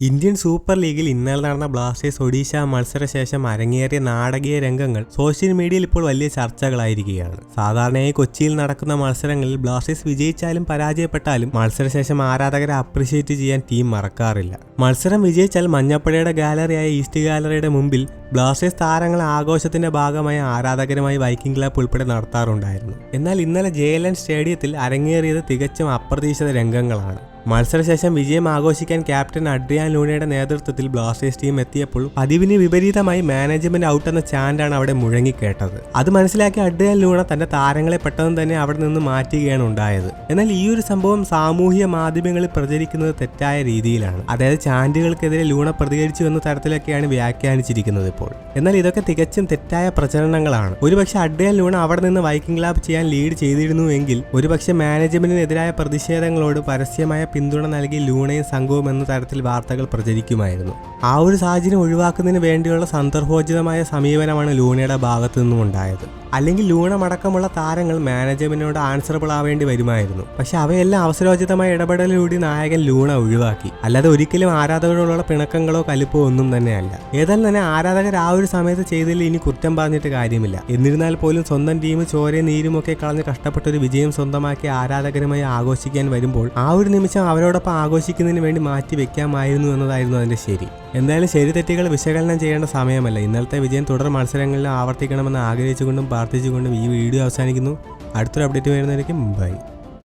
Indian super ലീഗിൽ ഇന്നലെ നടന്ന ബ്ലാസ്റ്റേഴ്സ് ഒഡീഷ മത്സരശേഷം അരങ്ങേറിയ നാടകീയ രംഗങ്ങൾ സോഷ്യൽ മീഡിയയിൽ ഇപ്പോൾ വലിയ ചർച്ചകളായിരിക്കുകയാണ്. സാധാരണയായി കൊച്ചിയിൽ നടക്കുന്ന മത്സരങ്ങളിൽ ബ്ലാസ്റ്റേഴ്സ് വിജയിച്ചാലും പരാജയപ്പെട്ടാലും മത്സരശേഷം ആരാധകരെ അപ്രിഷ്യേറ്റ് ചെയ്യാൻ ടീം മറക്കാറില്ല. മത്സരം വിജയിച്ചാൽ മഞ്ഞപ്പടയുടെ ഗാലറിയായ ഈസ്റ്റ് ഗാലറിയുടെ മുമ്പിൽ ബ്ലാസ്റ്റേഴ്സ് താരങ്ങളെ ആഘോഷത്തിന്റെ ഭാഗമായി ആരാധകരുമായി വൈക്കിംഗ് ക്ലബ് ഉൾപ്പെടെ നടത്താറുണ്ടായിരുന്നു. എന്നാൽ ഇന്നലെ ജയലൻ സ്റ്റേഡിയത്തിൽ അരങ്ങേറിയത് തികച്ചും അപ്രതീക്ഷിത രംഗങ്ങളാണ്. മത്സരശേഷം വിജയം ആഘോഷിക്കാൻ ക്യാപ്റ്റൻ അഡ്രിയാൻ ലൂണയുടെ നേതൃത്വത്തിൽ ബ്ലാസ്റ്റേഴ്സ് ടീം എത്തിയപ്പോൾ പതിവിന് വിപരീതമായി മാനേജ്മെന്റ് ഔട്ട് എന്ന ചാൻഡാണ് അവിടെ മുഴങ്ങിക്കേട്ടത്. അത് മനസ്സിലാക്കി അഡ്രിയാൻ ലൂണ തന്റെ താരങ്ങളെ പെട്ടെന്ന് തന്നെ അവിടെ നിന്ന് മാറ്റുകയാണ് ഉണ്ടായത്. എന്നാൽ ഈ ഒരു സംഭവം സാമൂഹ്യ മാധ്യമങ്ങളിൽ പ്രചരിക്കുന്നത് തെറ്റായ രീതിയിലാണ്. അതായത് ചാൻഡുകൾക്കെതിരെ ലൂണ പ്രതികരിച്ചു എന്ന തരത്തിലൊക്കെയാണ് വ്യാഖ്യാനിച്ചിരിക്കുന്നത് ഇപ്പോൾ. എന്നാൽ ഇതൊക്കെ തികച്ചും തെറ്റായ പ്രചരണങ്ങളാണ്. ഒരുപക്ഷെ അഡ്രിയാൻ ലൂണ അവിടെ നിന്ന് വൈക്കിംഗ് ലാബ് ചെയ്യാൻ ലീഡ് ചെയ്തിരുന്നുവെങ്കിൽ ഒരുപക്ഷെ മാനേജ്മെന്റിനെതിരായ പ്രതിഷേധങ്ങളോട് പരസ്യമായ പിന്തുണ നൽകി ലൂണയും സംഘവും എന്ന തരത്തിൽ വാർത്തകൾ പ്രചരിക്കുമായിരുന്നു. ആ ഒരു സാഹചര്യം ഒഴിവാക്കുന്നതിന് വേണ്ടിയുള്ള സന്ദർഭോചിതമായ സമീപനമാണ് ലൂണയുടെ ഭാഗത്തു നിന്നും ഉണ്ടായത് അല്ലെങ്കിൽ ലൂണമടക്കമുള്ള താരങ്ങൾ മാനേജ്മെന്റിനോട് ആൻസറബിൾ ആവേണ്ടി വരുമായിരുന്നു. പക്ഷെ അവയെല്ലാം അവസരോചിതമായ ഇടപെടലിലൂടെ നായകൻ ലൂണ ഒഴിവാക്കി. അല്ലാതെ ഒരിക്കലും ആരാധകരോടുള്ള പിണക്കങ്ങളോ കലിപ്പോ ഒന്നും തന്നെയല്ല. ഏതായാലും തന്നെ ആരാധകർ ആ ഒരു സമയത്ത് ചെയ്തതിൽ ഇനി കുറ്റം പറഞ്ഞിട്ട് കാര്യമില്ല. എന്നിരുന്നാൽ പോലും സ്വന്തം ടീം ചോരയും നീരും ഒക്കെ കളഞ്ഞ് കഷ്ടപ്പെട്ട ഒരു വിജയം സ്വന്തമാക്കി ആരാധകരുമായി ആഘോഷിക്കാൻ വരുമ്പോൾ ആ ഒരു നിമിഷം അവരോടൊപ്പം ആഘോഷിക്കുന്നതിന് വേണ്ടി മാറ്റി വെക്കാമായിരുന്നു എന്നതായിരുന്നു അതിന്റെ ശരി. എന്തായാലും ശരി തെറ്റുകൾ വിശകലനം ചെയ്യേണ്ട സമയമല്ല. ഇന്നലത്തെ വിജയം തുടർ മത്സരങ്ങളിൽ ആവർത്തിക്കണമെന്ന് ആഗ്രഹിച്ചുകൊണ്ടും പ്രാർത്ഥിച്ചുകൊണ്ടും ഈ വീഡിയോ അവസാനിക്കുന്നു. അടുത്തൊരു അപ്ഡേറ്റ് വരുന്നതായിരിക്കും ബൈ.